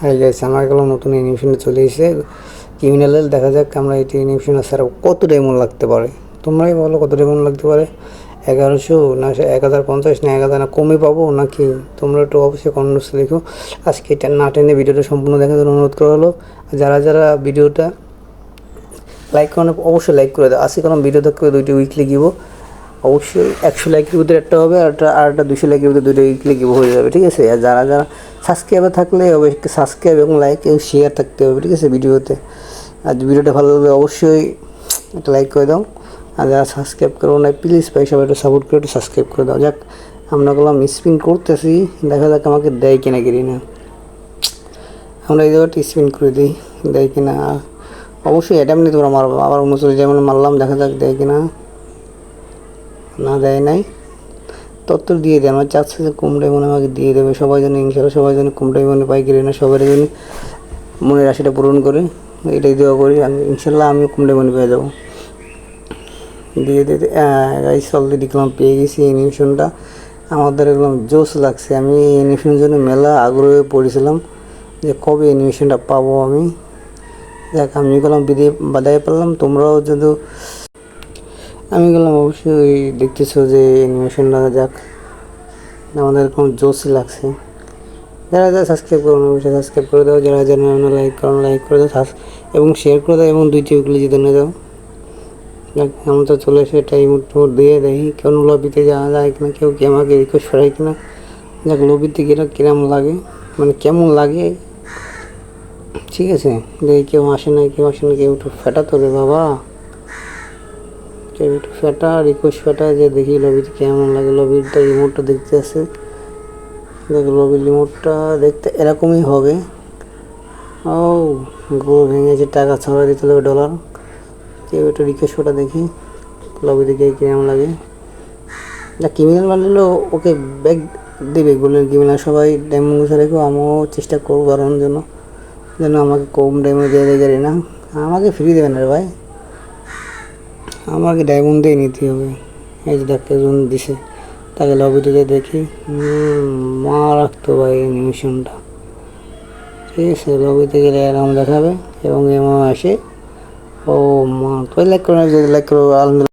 হয়ে গেছে আমার গেল নতুন অ্যানিমেশনে চলে এসেছে। ক্রিমিনালের দেখা যাক আমরা এটি অ্যানিমেশন স্যার কত ডায়মন্ড লাগতে পারে। তোমরাই বলো কত ডায়মন্ড লাগতে পারে? এগারোশো না এক হাজার পঞ্চাশ না, এক হাজার না কমে পাবো নাকি? তোমরা একটু অবশ্যই কমেন্টসে লিখো। আজকে এটা না টেনে ভিডিওটা সম্পূর্ণ দেখার জন্য অনুরোধ করা হলো। যারা যারা ভিডিওটা লাইক করে অবশ্যই লাইক করে দাও। আজকে কোনো ভিডিও থাকবে দুইটি উইকলি গিব অবশ্যই একশো লাইকের ভিতরে একটা হবে, আর একটা আর একটা দুশো লাইকের ভিতরে দুটো গিভ হয়ে যাবে, ঠিক আছে? আর যারা যারা সাবস্ক্রাইবার থাকলে অবশ্যই সাবস্ক্রাইব এবং লাইক এবং শেয়ার থাকতে হবে, ঠিক আছে, ভিডিওতে। আর ভিডিওটা ভালো লাগলে অবশ্যই একটা লাইক করে দাও। আর যারা সাবস্ক্রাইব করো না প্লিজ ভাই, সবাই একটু সাপোর্ট করে একটু সাবস্ক্রাইব করে দাও। যাক, আমরা গেলাম স্পিন করতেছি, দেখা যাক আমাকে দেয় কিনা কিনি না। আমরা এই জায়গাটা স্পিন করে দিই, দেয় কিনা। অবশ্যই এটা এমনি তোমরা মারবো। আবার উনচল্লিশ যেমন মারলাম, দেখা যাক দেয় কিনা। না দেয় নাই। তত্ত্ব দিয়ে দেয়, আমার চাচ্ছে যে কুমড়াই মনে আমাকে দিয়ে দেবে। সবাই যেন ইনশাল্লাহ সবাই যেন কুমড়াই মনে পাইকারি না, সবাই যেন মনের আশাটা পূরণ করে, এটাই দেওয়া করি আমি ইনশাল্লাহ আমি কুমড়াই মনে পেয়ে যাব। দিয়ে দিতে রাইস অলরেডি দেখলাম, পেয়ে গেছি অ্যানিমেশনটা আমাদের একদম জোশ লাগছে, আমি অ্যানিমেশনের জন্য মেলা আগ্রহে পড়েছিলাম যে কবে অ্যানিমেশনটা পাবো আমি। দেখ আমি গেলাম বিদে বাদায় পেলাম তোমরাও যদি আমি গেলাম অবশ্যই দেখতেছো যে অ্যানিমেশনটা যাক। আমাদের এরকম জোশই লাগছে। যারা যারা সাবস্ক্রাইব করুন অবশ্যই সাবস্ক্রাইব করে দাও। যারা যারা লাইক করুন লাইক করে দাও এবং শেয়ার করে দাও, এবং দুইটি উইকলি জিতে নিয়ে যাও। আমি তো চলে এসে টাইম টোর দিয়ে দেখি কেন লবিতে যাওয়া যায় কিনা, কেউ কি আমাকে রিকোয়েস্ট করে কিনা। যাক লবিতে গেলে কিরম লাগে? মানে কেমন লাগে? ঠিক আছে, দেখি কেউ আসে না কেউ আসে না কেউ একটু ফেটা তোরে বাবা। একটু ফেটা রিকোয়েস্ট ফেটা যে দেখি লবিতে কেমন লাগে লবিটা রিমোটটা দেখতে আসে দেখ লবির রিমোটটা দেখতে এরকমই হবে। ও গো ভেঙেছে, টাকা ছড়া দিতে হবে ডলার একটু রিকোয়েস্ট ফেটা দেখি লবি দেখে কেমন লাগে। যা ক্রিমিনাল বানালেও ওকে ব্যাগ দেবে গোলের ক্রিমিনাল সবাই ডায়মন্ড গুছা রেখো, আমিও চেষ্টা করব বাড়ানোর জন্য। যেন আমাকে কম ডায়মন্ড দিয়ে, দেয় না। আমাকে ফ্রি দেবেন রে ভাই। আমাকে ডায়মন্ড দিয়ে নিতে হবে। এই যে ডাক্তার জন দিছে। তাকে গিয়ে দেখি মা রাখতো ভাই অ্যানিমেশনটা ঠিক আছে লবিতে গেলে এরকম দেখাবে এবং এমন আসে। ও মা তো লাইক করো লাইক করো, আলহামদুলিল্লাহ।